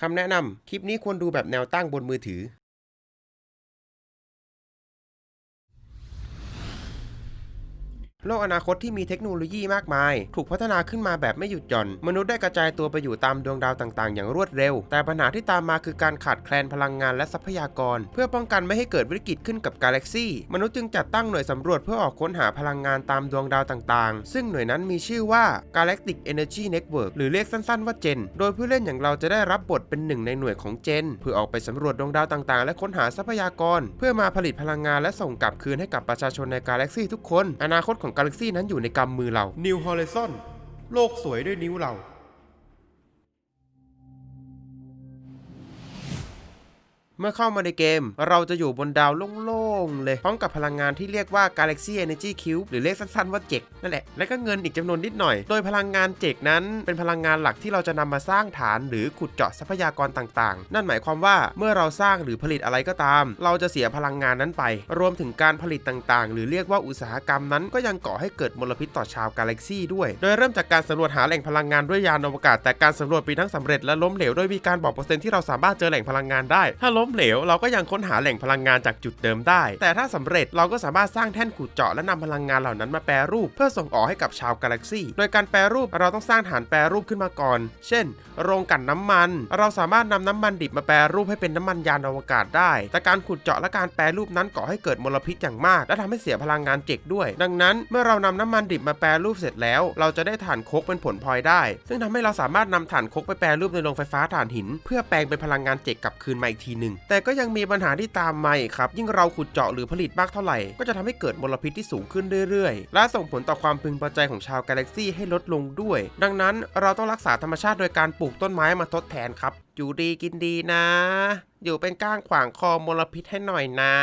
คำแนะนำ คลิปนี้ควรดูแบบแนวตั้งบนมือถือ โลกอนาคตที่มีเทคโนโลยีมากมาย ถูกพัฒนาขึ้นมาแบบไม่หยุดหย่อน มนุษย์ได้กระจายตัวไปอยู่ตามดวงดาวต่างๆ อย่างรวดเร็ว แต่ปัญหาที่ตามมาคือการขาดแคลนพลังงานและทรัพยากร เพื่อป้องกันไม่ให้เกิดวิกฤตขึ้นกับกาแล็กซี่มนุษย์จึงจัดตั้งหน่วยสำรวจเพื่อออกค้นหาพลังงานตามดวงดาวต่างๆ ซึ่งหน่วยนั้นมีชื่อว่า Galactic Energy Network หรือเรียกสั้นๆว่าเจน โดยผู้เล่นอย่างเราจะได้รับบทเป็นหนึ่งในหน่วยของเจน เพื่อออกไปสำรวจดวงดาวต่างๆ และค้นหาทรัพยากร เพื่อมาผลิตพลังงานและส่งกลับคืนให้กับประชาชนในกาแล็กซี่ทุกคน อนาคตของกาแล็กซี่นั้นอยู่ในกำมือเรา New Horizon โลกสวยด้วยนิ้วเรา เมื่อเข้ามาในเกม เราจะอยู่บนดาวโล่งๆ เลย พร้อมกับพลังงานที่เรียกว่า Galaxy Energy Cube หรือเรียกสั้นๆว่าเจกนั่นแหละ และก็เงินอีกจำนวนนิดหน่อย โดยพลังงานเจกนั้นเป็นพลังงานหลักที่เราจะนำมาสร้างฐานหรือขุดเจาะทรัพยากรต่างๆ นั่นหมายความว่าเมื่อเราสร้างหรือผลิตอะไรก็ตาม เราจะเสียพลังงานนั้นไป รวมถึงการผลิตต่างๆ หรือเรียกว่าอุตสาหกรรมนั้นก็ยังก่อให้เกิดมลพิษต่อชาวกาแล็กซี่ด้วย โดยเริ่มจากการสำรวจหาแหล่งพลังงานด้วยยานอวกาศ แต่การสำรวจมีทั้งสำเร็จและล้มเหลวโดยมีการบอกเปอร์เซ็นต์ที่เราสามารถเจอแหล่งพลังงานได้ถ้าล้มเหลว เราก็ยังค้นหาแหล่งพลังงานจากจุดเดิมได้ แต่ถ้าสำเร็จเราก็สามารถสร้างแท่นขุดเจาะและนำพลังงานเหล่านั้นมาแปรรูป เพื่อส่งออกให้กับชาวกาแล็กซี่ โดยการแปรรูปเราต้องสร้างฐานแปรรูปขึ้นมาก่อน เช่น โรงกลั่นน้ำมัน เราสามารถนำน้ำมันดิบมาแปรรูปให้เป็นน้ำมันยานอวกาศได้ แต่การขุดเจาะและการแปรรูปนั้นก่อให้เกิดมลพิษอย่างมาก และทำให้เสียพลังงานเจกด้วย ดังนั้นเมื่อเรานำน้ำมันดิบมาแปรรูปเสร็จแล้ว เราจะได้ถ่านโคกเป็นผลพลอยได้ ซึ่งทำให้เราสามารถนำถ่านโคกไปแปรรูปในโรงไฟฟ้าถ่านหิน เพื่อแปลงเป็นพลังงานเจกกลับคืนมาอีกทีหนึ่งแต่ก็ยังมีปัญหาที่ตามมาอีกครับ ยิ่งเราขุดเจาะหรือผลิตมากเท่าไหร่ ก็จะทำให้เกิดมลพิษที่สูงขึ้นเรื่อยๆ และส่งผลต่อความพึงพอใจของชาวกาแล็กซี่ให้ลดลงด้วย ดังนั้นเราต้องรักษาธรรมชาติโดยการปลูกต้นไม้มาทดแทนครับ อยู่ดีกินดีนะ อยู่เป็นก้างขวางคอมลพิษให้หน่อยนะ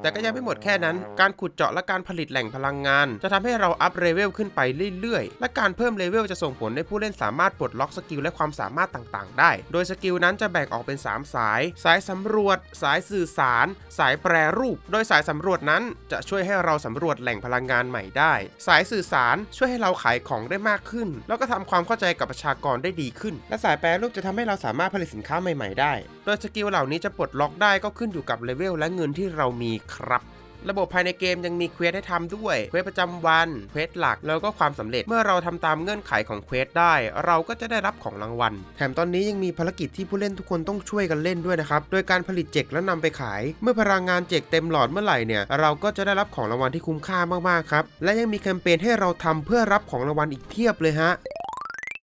แต่ก็ยังไม่หมดแค่นั้น การขุดเจาะและการผลิตแหล่งพลังงาน จะทำให้เราอัพเลเวลขึ้นไปเรื่อยๆ และการเพิ่มเลเวลจะส่งผลให้ผู้เล่นสามารถปลดล็อกสกิลและความสามารถต่างๆ ได้ โดยสกิลนั้นจะแบ่งออกเป็น 3 สาย สายสำรวจ สายสื่อสาร สายแปรรูป โดยสายสำรวจนั้นจะช่วยให้เราสำรวจแหล่งพลังงานใหม่ได้ สายสื่อสารช่วยให้เราขายของได้มากขึ้น แล้วก็ทำความเข้าใจกับประชากรได้ดีขึ้น และสายแปรรูปจะทำให้เราสามารถผลิตสินค้าใหม่ๆ ได้ โดยสกิลเหล่านี้จะปลดล็อกได้ก็ขึ้นอยู่กับเลเวลและเงินที่เรามีครับระบบภายในเกมยังมีเควสให้ทำด้วย เควสประจำวัน เควสหลัก แล้วก็ความสำเร็จ เมื่อเราทำตามเงื่อนไขของเควสได้ เราก็จะได้รับของรางวัล แถมตอนนี้ยังมีภารกิจที่ผู้เล่นทุกคนต้องช่วยกันเล่นด้วยนะครับ โดยการผลิตเจกแล้วนำไปขาย เมื่อพลังงานเจกเต็มหลอดเมื่อไหร่เนี่ย เราก็จะได้รับของรางวัลที่คุ้มค่ามากๆครับ และยังมีแคมเปญให้เราทำเพื่อรับของรางวัลอีกเพียบเลยฮะ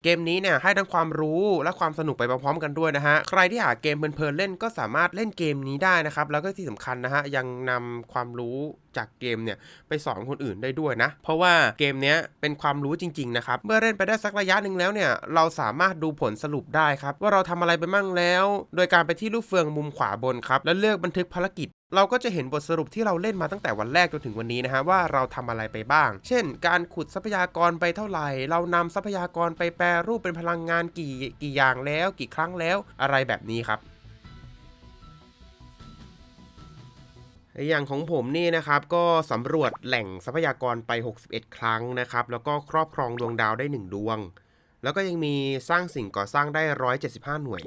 เกมนี้เนี่ยให้ทั้งความรู้และความสนุกไปพร้อมๆกันด้วยนะฮะ ใครที่หาเกมเพลินๆเล่นก็สามารถเล่นเกมนี้ได้นะครับ แล้วก็ที่สำคัญนะฮะยังนำความรู้ จากเกมเนี่ยไปสอนคนอื่นได้ด้วยนะ เพราะว่าเกมเนี้ยเป็นความรู้จริง ๆ นะครับ เมื่อเล่นไปได้สักระยะหนึ่งแล้วเนี่ยเราสามารถดูผลสรุปได้ครับ ว่าเราทำอะไรไปมั่งแล้ว โดยการไปที่ลูกเฟืองมุมขวาบนครับ แล้วเลือกบันทึกภารกิจเราก็จะเห็นบทสรุปที่เราเล่นมาตั้งแต่วันแรกจนถึงวันนี้นะฮะว่าเราทำอะไรไปบ้าง เช่น การขุดทรัพยากรไปเท่าไหร่ เรานำทรัพยากรไปแปรรูปเป็นพลังงานกี่กี่อย่างแล้ว กี่ครั้งแล้วอะไรแบบนี้ครับ อย่างของผมนี่นะครับก็สำรวจแหล่งทรัพยากรไป 61 ครั้งนะครับ แล้วก็ครอบครองดวงดาวได้ 1 ดวง แล้วก็ยังมีสร้างสิ่งก่อสร้างได้ 175 หน่วย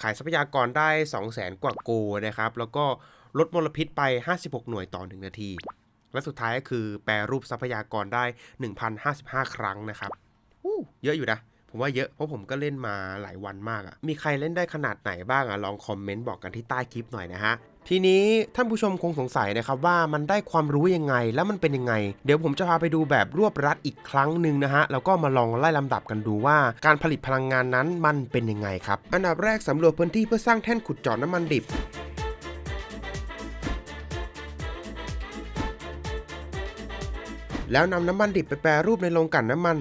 ขายทรัพยากรได้ 200,000 กว่าโกนะครับ แล้วก็ลดมลพิษไป 56 หน่วยต่อ 1 นาที และสุดท้ายก็คือแปรรูปทรัพยากรได้ 1,055 ครั้งนะครับอู้เยอะอยู่นะผมว่าเยอะเพราะผมก็เล่นมาหลายวันมากอะ่ะ มีใครเล่นได้ขนาดไหนบ้างอะ่ะ ลองคอมเมนต์บอกกันที่ใต้คลิปหน่อยนะฮะ ทีนี้ท่านผู้ชมคงสงสัยนะครับว่ามันได้ความรู้ยังไงแล้วมันเป็นยังไง เดี๋ยวผมจะพาไปดูแบบรวบรัดอีกครั้งหนึ่งนะฮะแล้วก็มาลองไล่ลำดับกันดูว่า การผลิตพลังงานนั้นมันเป็นยังไงครับ อันดับแรกสำรวจพื้นที่เพื่อสร้างแท่นขุดเจาะน้ำมันดิบแล้วนำน้ำมันดิบไปแปรรูปในโรงกลั่นน้ำมัน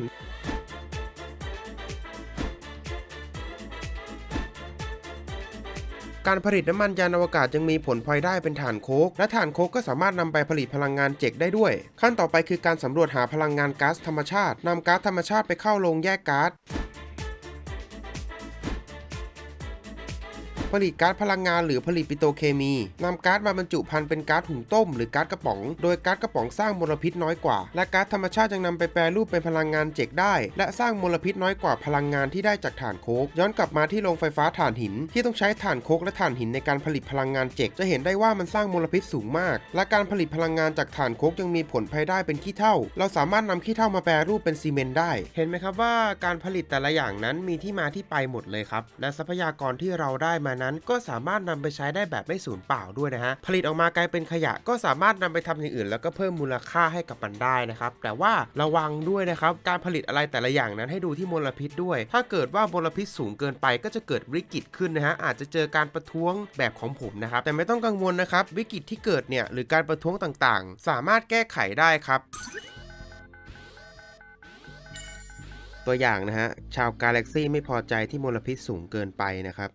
การผลิตน้ำมันยานอวกาศยังมีผลพลอยได้เป็นถ่านโคก และถ่านโคกก็สามารถนำไปผลิตพลังงานเจกได้ด้วย ขั้นต่อไปคือการสำรวจหาพลังงานก๊าซธรรมชาตินำก๊าซธรรมชาติไปเข้าโรงแยกก๊าซ ผลิตก๊าซพลังงานหรือผลิตปิโตรเคมีนำก๊าซมาบรรจุภัณฑ์เป็นก๊าซหุงต้มหรือก๊าซกระป๋อง โดยก๊าซกระป๋องสร้างมลพิษน้อยกว่า และก๊าซธรรมชาติยังนำไปแปรรูปเป็นพลังงานเจกได้ และสร้างมลพิษน้อยกว่าพลังงานที่ได้จากถ่านโคกย้อนกลับมาที่โรงไฟฟ้าถ่านหิน ที่ต้องใช้ถ่านโคกและถ่านหินในการผลิตพลังงานเจกจะเห็นได้ว่ามันสร้างมลพิษสูงมาก และการผลิตพลังงานจากถ่านโคกยังมีผลภายได้เป็นขี้เถ้าเราสามารถนำขี้เถ้ามาแปรรูปเป็นซีเมนต์ได้ เห็นไหมครับว่าการผลิตแต่ละอย่างนั้นมีที่มาที่ไปหมดเลยครับและทรัพยากรที่เราได้มานั้นก็สามารถนำไปใช้ได้แบบไม่สูญเปล่าด้วยนะฮะ ผลิตออกมากลายเป็นขยะก็สามารถนำไปทำอย่างอื่น แล้วก็เพิ่มมูลค่าให้กับมันได้นะครับ แต่ว่าระวังด้วยนะครับ การผลิตอะไรแต่ละอย่างนั้นให้ดูที่มลพิษด้วย ถ้าเกิดว่ามลพิษสูงเกินไปก็จะเกิดวิกฤตขึ้นนะฮะ อาจจะเจอการประท้วงแบบของผมนะครับ แต่ไม่ต้องกังวลนะครับ วิกฤตที่เกิดเนี่ยหรือการประท้วงต่างๆ สามารถแก้ไขได้ครับตัวอย่างนะฮะ ชาวกาแล็กซี่ไม่พอใจที่มลพิษสูงเกินไปนะครับ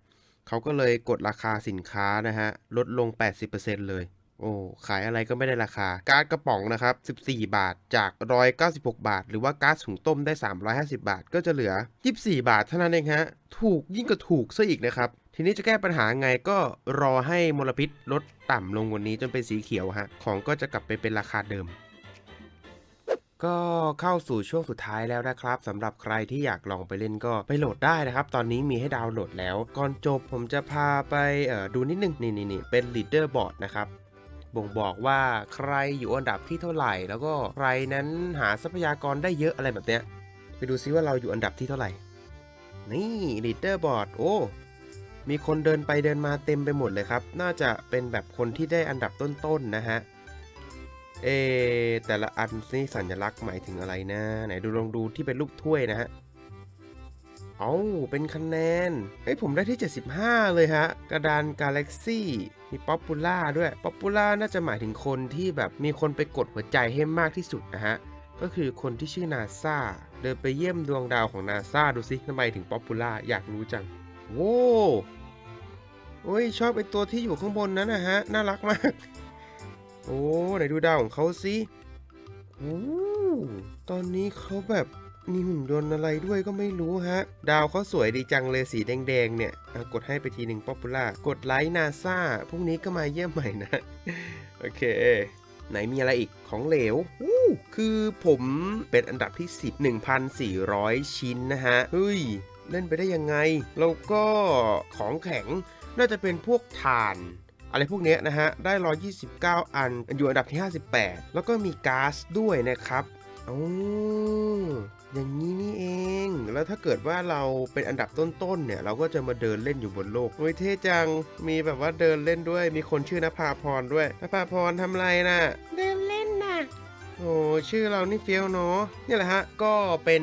เขาก็เลยกดราคาสินค้านะฮะ ลดลง 80%เลยโอ้ขายอะไรก็ไม่ได้ราคาก๊าซกระป๋องนะครับ 14 บาทจาก 196 บาท หรือว่าก๊าซหุงต้มได้ 350 บาท ก็จะเหลือ 24 บาทเท่านั้นเองฮะ ถูกยิ่งกว่าถูกซะอีกนะครับ ทีนี้จะแก้ปัญหาไงก็รอให้มลพิษลดต่ำลงกว่านี้จนเป็นสีเขียวฮะ ของก็จะกลับไปเป็นราคาเดิม ก็เข้าสู่ช่วงสุดท้ายแล้วนะครับสำหรับใครที่อยากลองไปเล่นก็ไปโหลดได้นะครับ ตอนนี้มีให้ดาวน์โหลดแล้ว ก่อนจบผมจะพาไปดูนิดนึงนี่นี่นี่เป็น leader board นะครับบ่งบอกว่าใครอยู่อันดับที่เท่าไหร่ แล้วก็ใครนั้นหาทรัพยากรได้เยอะอะไรแบบเนี้ย ไปดูซิว่าเราอยู่อันดับที่เท่าไหร่ นี่ leader board โอ้ มีคนเดินไปเดินมาเต็มไปหมดเลยครับ น่าจะเป็นแบบคนที่ได้อันดับต้นๆนะฮะ เอ แต่ละอันนี่สัญลักษณ์หมายถึงอะไรนะ ไหนดูลองดูที่เป็นรูปถ้วยนะฮะ เอาเป็นคะแนน เฮ้ยผมได้ที่ 75 เลยฮะ กระดานกาแล็กซี่มีป๊อปปูล่าด้วย ป๊อปปูล่าน่าจะหมายถึงคนที่แบบมีคนไปกดหัวใจให้มากที่สุดนะฮะ ก็คือคนที่ชื่อนาซาเดินไปเยี่ยมดวงดาวของนาซาดูสิทำไมถึงป๊อปปูล่าอยากรู้จัง โว้โอ้ยชอบไอตัวที่อยู่ข้างบนนั้นนะฮะ น่ารักมาก โอ้ไหนดูดาวของเขาสิโอ้ตอนนี้เขาแบบมีหุ่นยนต์อะไรด้วยก็ไม่รู้ฮะ ดาวเขาสวยดีจังเลยสีแดงๆเนี่ยกดให้ไปทีหนึ่งป๊อปปูล่ากดไลค์นาซาพรุ่งนี้ก็มาเยี่ยมใหม่นะ โอเค ไหนมีอะไรอีกของเหลวอู้คือผมเป็นอันดับที่ 10 1,400 ชิ้นนะฮะ เฮ้ย เล่นไปได้ยังไง แล้วก็ของแข็งน่าจะเป็นพวกถ่าน อะไรพวกนี้นะฮะ ได้ 129 อัน อยู่อันดับที่ 58 แล้วก็มีก๊าซด้วยนะครับโอ้อย่างนี้นี่เอง แล้วถ้าเกิดว่าเราเป็นอันดับต้นๆ เนี่ย เราก็จะมาเดินเล่นอยู่บนโลกโอ้ยเท่จัง มีแบบว่าเดินเล่นด้วย มีคนชื่อนภาพรด้วยนภาพรทำไรน่ะเดินเล่นน่ะ โอ้ชื่อเรานี่เฟี้ยวเนาะนี่แหละฮะ ก็เป็น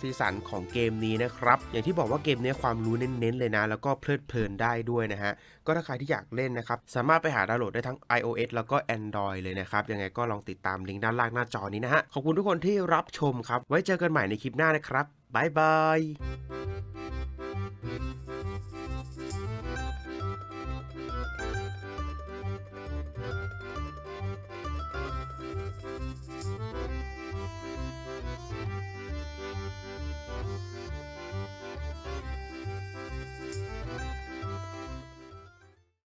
สีสันของเกมนี้นะครับ อย่างที่บอกว่าเกมนี้ความรู้เน้นๆเลยนะ แล้วก็เพลิดเพลินได้ด้วยนะฮะ ก็ถ้าใครที่อยากเล่นนะครับ สามารถไปหาดาวน์โหลดได้ทั้ง iOS แล้วก็ Android เลยนะครับ ยังไงก็ลองติดตามลิงก์ด้านล่างหน้าจอนี้นะฮะ ขอบคุณทุกคนที่รับชมครับ ไว้เจอกันใหม่ในคลิปหน้านะครับบ๊ายบาย